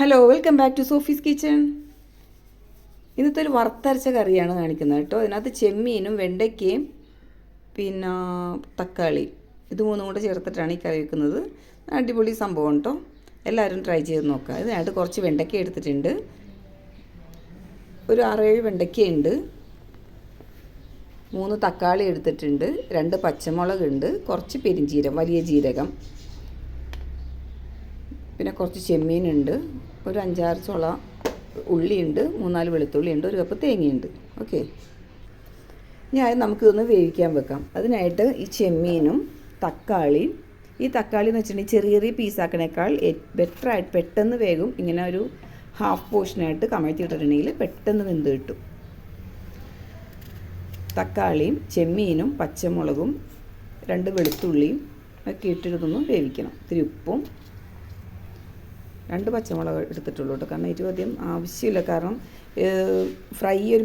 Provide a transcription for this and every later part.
Hello welcome back to Sophie's kitchen ഇന്നത്തെ ഒരു വറുത്തരച്ച കറിയാണ് കാണിക്കുന്നത് കേട്ടോ. ഇതിനകത്ത് ചെമ്മീനും വെണ്ടയ്ക്കയും പിന്നെ തക്കാളി. ഇത് മൂന്നും കൂടെ ചേർത്തിട്ടാണ് ഈ കറി വെക്കുന്നത്. അടിപൊളി സംഭവം കേട്ടോ. എല്ലാവരും ട്രൈ ചെയ്ത് നോക്കുക. ഇതിനായിട്ട് കുറച്ച് വെണ്ടയ്ക്ക എടുത്തിട്ടുണ്ട്. ഒരു ആറേഴ് വെണ്ടയ്ക്കയുണ്ട്. മൂന്ന് തക്കാളി എടുത്തിട്ടുണ്ട്. രണ്ട് പച്ചമുളക് ഉണ്ട് കുറച്ച് പെരിഞ്ചീരകം വലിയ ജീരകം. പിന്നെ കുറച്ച് ചെമ്മീനുണ്ട് ഒരു അഞ്ചാറ് ചുള ഉള്ളിയുണ്ട് മൂന്നാൽ വെളുത്തുള്ളിയുണ്ട് ഒരു കപ്പ് തേങ്ങയുണ്ട്. ഓക്കെ. ഞാൻ നമുക്കിതൊന്ന് വേവിക്കാൻ വെക്കാം. അതിനായിട്ട് ഈ ചെമ്മീനും തക്കാളിയും ഈ തക്കാളി എന്ന് വെച്ചിട്ടുണ്ടെങ്കിൽ ചെറിയ ചെറിയ പീസാക്കണേക്കാൾ ബെറ്ററായിട്ട് പെട്ടെന്ന് വേഗം ഇങ്ങനെ ഒരു ഹാഫ് പോർഷനായിട്ട് കമഴ്ത്തിയിട്ടിട്ടുണ്ടെങ്കിൽ പെട്ടെന്ന് വെന്ത് കിട്ടും. തക്കാളിയും ചെമ്മീനും പച്ചമുളകും രണ്ട് വെളുത്തുള്ളിയും ഒക്കെ ഇട്ടിട്ടൊന്ന് വേവിക്കണം. ഇത്തിരി ഉപ്പും രണ്ട് പച്ചമുളക് എടുത്തിട്ടുള്ളൂ കേട്ടോ. കാരണം അധികം ആവശ്യമില്ല. കാരണം ഫ്രൈ ഒരു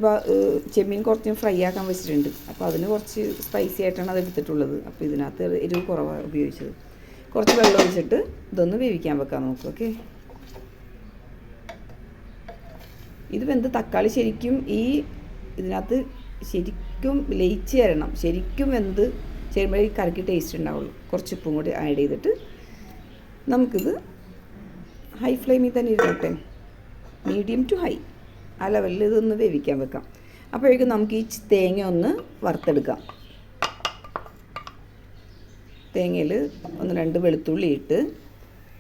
ചെമ്മീൻ കുറച്ച് ഫ്രൈ ആക്കാൻ വെച്ചിട്ടുണ്ട്. അപ്പോൾ അതിന് കുറച്ച് സ്പൈസി ആയിട്ടാണ് അത് എടുത്തിട്ടുള്ളത്. അപ്പോൾ ഇതിനകത്ത് എരിവ് കുറവാണ് ഉപയോഗിച്ചത്. കുറച്ച് വെള്ളം ഒഴിച്ചിട്ട് ഇതൊന്ന് വേവിക്കാൻ വെക്കാം നമുക്ക് ഓക്കെ? ഇത് വെന്ത് തക്കാളി ശരിക്കും ഈ ഇതിനകത്ത് ശരിക്കും ലയിച്ച് തരണം ശരിക്കും വെന്ത് ചേരുമ്പോഴേ കറിക്ക് ടേസ്റ്റ് ഉണ്ടാവുള്ളൂ. കുറച്ച് ഉപ്പും കൂടി ആഡ് ചെയ്തിട്ട് നമുക്കിത് ഹൈ ഫ്ലെയിമിൽ തന്നെ ഇരുന്നോട്ടെ. മീഡിയം ടു ഹൈ ആ ലെവലിൽ ഇതൊന്ന് വേവിക്കാൻ വെക്കാം. അപ്പോഴേക്കും നമുക്ക് ഈ തേങ്ങ ഒന്ന് വറുത്തെടുക്കാം. തേങ്ങയിൽ ഒന്ന് രണ്ട് വെളുത്തുള്ളി ഇട്ട്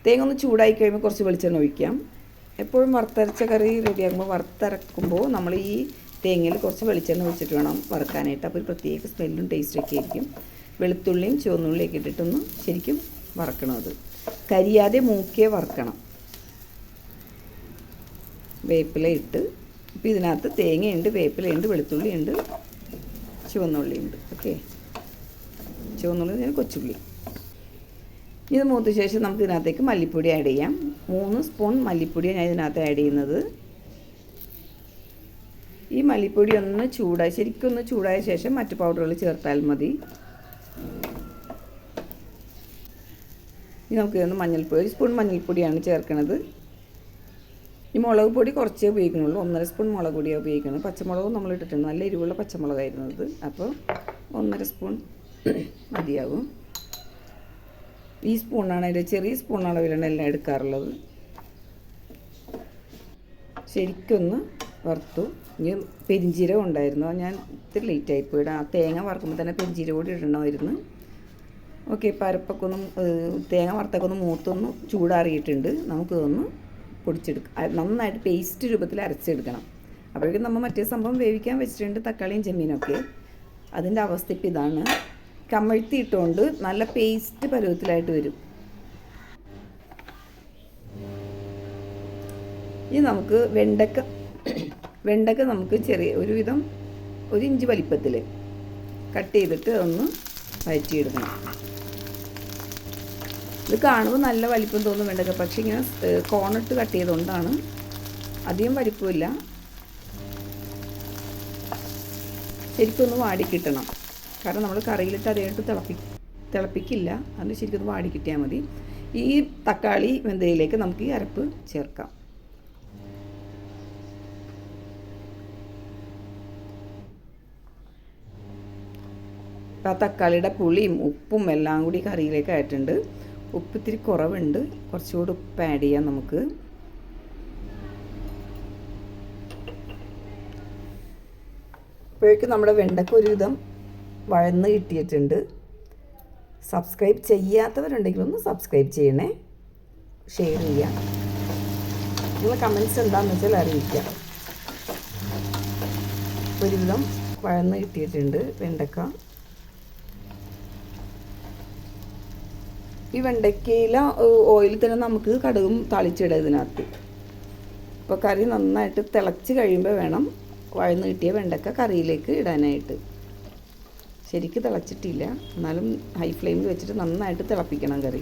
തേങ്ങ ഒന്ന് ചൂടായി കഴിയുമ്പോൾ കുറച്ച് വെളിച്ചെണ്ണ ഒഴിക്കാം. എപ്പോഴും വറുത്തരച്ച കറി റെഡിയാകുമ്പോൾ വറുത്തരക്കുമ്പോൾ നമ്മൾ ഈ തേങ്ങയിൽ കുറച്ച് വെളിച്ചെണ്ണ ഒഴിച്ചിട്ട് വേണം വറുക്കാനായിട്ട്. അപ്പോൾ ഒരു പ്രത്യേക സ്മെല്ലും ടേസ്റ്റൊക്കെ ആയിരിക്കും. വെളുത്തുള്ളിയും ചുവന്നുള്ളിയൊക്കെ ഇട്ടിട്ടൊന്ന് ശരിക്കും വറക്കണം അത്. കരിയാതെ മൂക്കിയെ വറക്കണം. വേപ്പില ഇട്ട് ഇപ്പം ഇതിനകത്ത് തേങ്ങയുണ്ട് വേപ്പിലയുണ്ട് വെളുത്തുള്ളിയുണ്ട് ചുവന്നുള്ളിയുണ്ട്. ഓക്കെ? ചുവന്നുള്ളി ഞാൻ കൊച്ചുള്ളി. ഇത് മൂത്ത ശേഷം നമുക്ക് ഇതിനകത്തേക്ക് മല്ലിപ്പൊടി ആഡ് ചെയ്യാം. മൂന്ന് സ്പൂൺ മല്ലിപ്പൊടിയാണ് ഞാൻ ഇതിനകത്ത് ആഡ് ചെയ്യുന്നത്. ഈ മല്ലിപ്പൊടി ഒന്ന് ചൂടായി ശരിക്കും ഒന്ന് ചൂടായ ശേഷം മറ്റു പൗഡറുകൾ ചേർത്താൽ മതി. ഇനി നമുക്ക് ഇതൊന്ന് മഞ്ഞൾപ്പൊടി ഒരു സ്പൂൺ മഞ്ഞൾപ്പൊടിയാണ് ചേർക്കുന്നത് ഈ മുളക് പൊടി കുറച്ചേ ഉപയോഗിക്കുന്നുള്ളൂ. ഒന്നര സ്പൂൺ മുളക് പൊടിയാണ് ഉപയോഗിക്കുന്നത്. പച്ചമുളകും നമ്മൾ ഇട്ടിട്ടുണ്ട്. നല്ല എരിവുള്ള പച്ചമുളകായിരുന്നു ഇത് അപ്പോൾ ഒന്നര സ്പൂൺ മതിയാകും ഈ സ്പൂണാണ് അതിന്റെ ചെറിയ സ്പൂൺ അളവിലാണ് എല്ലാം എടുക്കാറുള്ളത്. ശരിക്കൊന്ന് വറുത്തു. ഇനി പെരിഞ്ചീരകം ഉണ്ടായിരുന്നു. ഞാൻ ഇത്തിരി ലേറ്റ് ആയിപ്പോയി ആ തേങ്ങ വറുക്കുമ്പോൾ തന്നെ പെരിഞ്ചീരകം കൂടി ഇടണമായിരുന്നു. ഓക്കെ പരപ്പൊക്കെ ഒന്ന് തേങ്ങ വറുത്തൊക്കെ ഒന്ന് മൂത്തൊന്ന് ചൂടാറിയിട്ടുണ്ട്. നമുക്കിതൊന്ന് പൊടിച്ചെടുക്കാം. നന്നായിട്ട് പേസ്റ്റ് രൂപത്തിൽ അരച്ചെടുക്കണം. അപ്പോഴേക്കും നമ്മൾ മറ്റേ സംഭവം വേവിക്കാൻ വെച്ചിട്ടുണ്ട് തക്കാളിയും ചെമ്മീനൊക്കെ. അതിന്റെ അവസ്ഥ ഇപ്പം ഇതാണ്. കമഴ്ത്തിയിട്ടുകൊണ്ട് നല്ല പേസ്റ്റ് പരുവത്തിലായിട്ട് വരും. ഇനി നമുക്ക് വെണ്ടക്ക വെണ്ടക്ക നമുക്ക് ചെറിയ ഒരുവിധം ഒരു ഇഞ്ച് വലിപ്പത്തിൽ കട്ട് ചെയ്തിട്ട് ഒന്ന് വഴറ്റിയെടുക്കണം. ഇത് കാണുമ്പോൾ നല്ല വലിപ്പം തോന്നും വേണ്ടത് പക്ഷേ ഇങ്ങനെ കോണിട്ട് കട്ട് ചെയ്തുകൊണ്ടാണ് അധികം വലിപ്പമില്ല. ശരിക്കൊന്ന് വാടി കിട്ടണം. കാരണം നമ്മൾ കറിയിലിട്ട് അതായിട്ട് തിളപ്പി തിളപ്പിക്കില്ല. അതിന് ശരിക്കും ഒന്ന് വാടി മതി. ഈ തക്കാളി വെന്തയിലേക്ക് നമുക്ക് ഈ അരപ്പ് ചേർക്കാം. ആ തക്കാളിയുടെ പുളിയും ഉപ്പും എല്ലാം കൂടി കറിയിലേക്ക് ആയിട്ടുണ്ട്. ഉപ്പ് ഇത്തിരി കുറവുണ്ട്. കുറച്ചുകൂടി ഉപ്പ് ആഡ് ചെയ്യാം നമുക്ക്. അപ്പോഴേക്കും നമ്മുടെ വെണ്ടയ്ക്ക് ഒരുവിധം വഴന്ന് കിട്ടിയിട്ടുണ്ട്. സബ്സ്ക്രൈബ് ചെയ്യാത്തവരുണ്ടെങ്കിൽ ഒന്ന് സബ്സ്ക്രൈബ് ചെയ്യണേ. ഷെയർ ചെയ്യാം. നിങ്ങൾ കമൻസ് എന്താണെന്ന് വെച്ചാൽ അറിയിക്കാം. ഒരുവിധം വഴന്ന് കിട്ടിയിട്ടുണ്ട് വെണ്ടക്ക ഈ വെണ്ടയ്ക്കയില ഓയിൽ തന്നെ നമുക്ക് കടുകും തളിച്ചിടുക ഇതിനകത്ത്. അപ്പോൾ കറി നന്നായിട്ട് തിളച്ച് കഴിയുമ്പോൾ വേണം വഴന്ന് കിട്ടിയ വെണ്ടക്ക കറിയിലേക്ക് ഇടാനായിട്ട്. ശരിക്ക് തിളച്ചിട്ടില്ല. എന്നാലും ഹൈ ഫ്ലെയിമിൽ വെച്ചിട്ട് നന്നായിട്ട് തിളപ്പിക്കണം കറി.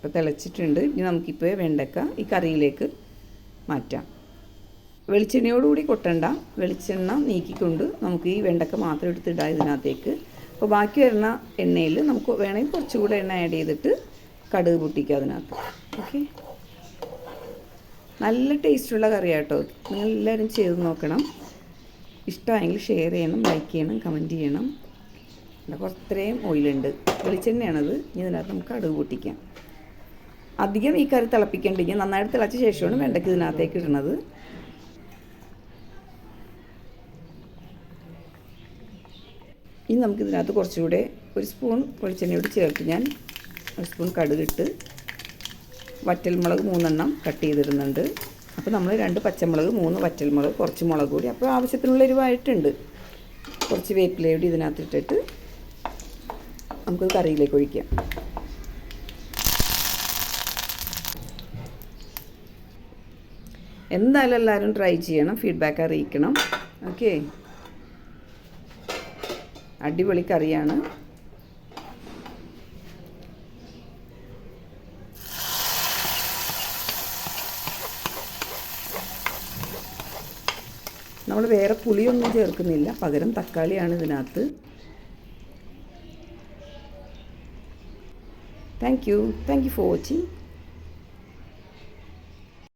ഇപ്പോൾ തിളച്ചിട്ടുണ്ട്. ഇനി നമുക്കിപ്പോൾ വെണ്ടക്ക ഈ കറിയിലേക്ക് മാറ്റാം. വെളിച്ചെണ്ണയോടുകൂടി കൊട്ടണ്ട. വെളിച്ചെണ്ണ നീക്കിക്കൊണ്ട് നമുക്ക് ഈ വെണ്ടക്ക മാത്രം എടുത്തിടാം ഇതിനകത്തേക്ക്. അപ്പോൾ ബാക്കി വരുന്ന എണ്ണയിൽ നമുക്ക് വേണമെങ്കിൽ കുറച്ചുകൂടെ എണ്ണ ആഡ് ചെയ്തിട്ട് കടുക് പൊട്ടിക്കുക അതിനകത്ത്. ഓക്കെ നല്ല ടേസ്റ്റുള്ള കറിയാട്ടോ നിങ്ങൾ എല്ലാവരും ചെയ്ത് നോക്കണം. ഇഷ്ടമായെങ്കിൽ ഷെയർ ചെയ്യണം ലൈക്ക് ചെയ്യണം കമന്റ് ചെയ്യണം. കുറത്രയും ഓയിലുണ്ട് വെളിച്ചെണ്ണയാണത്. ഇനി ഇതിനകത്ത് നമുക്ക് കടുക് പൊട്ടിക്കാം. അധികം ഈ കറി തിളപ്പിക്കേണ്ടെങ്കിൽ നന്നായിട്ട് തിളച്ച ശേഷമാണ് വെണ്ടയ്ക്ക് ഇതിനകത്തേക്ക് ഇടുന്നത്. ഇനി നമുക്ക് ഇതിനകത്ത് കുറച്ചുകൂടെ ഒരു സ്പൂൺ വെളിച്ചെണ്ണയോട് ചേർത്ത് ഞാൻ ഒരു സ്പൂൺ കടുകിട്ട് വറ്റൽമുളക് മൂന്നെണ്ണം കട്ട് ചെയ്തിടുന്നുണ്ട്. അപ്പോൾ നമ്മൾ രണ്ട് പച്ചമുളക് മൂന്ന് വറ്റൽമുളക് കുറച്ച് മുളക് കൂടി. അപ്പോൾ ആവശ്യത്തിനുള്ള എരിവായിട്ടുണ്ട്. കുറച്ച് വേപ്പിലയോട് ഇതിനകത്ത് ഇട്ടിട്ട് നമുക്കത് കറിയിലേക്ക് ഒഴിക്കാം. എന്തായാലും എല്ലാവരും ട്രൈ ചെയ്യണം ഫീഡ്ബാക്ക് അറിയിക്കണം. ഓക്കെ അടിപൊളി കറിയാണ്. നമ്മൾ വേറെ പുളിയൊന്നും ചേർക്കുന്നില്ല. പകരം തക്കാളിയാണ് ഇതിനകത്ത്. Thank you thank you for watching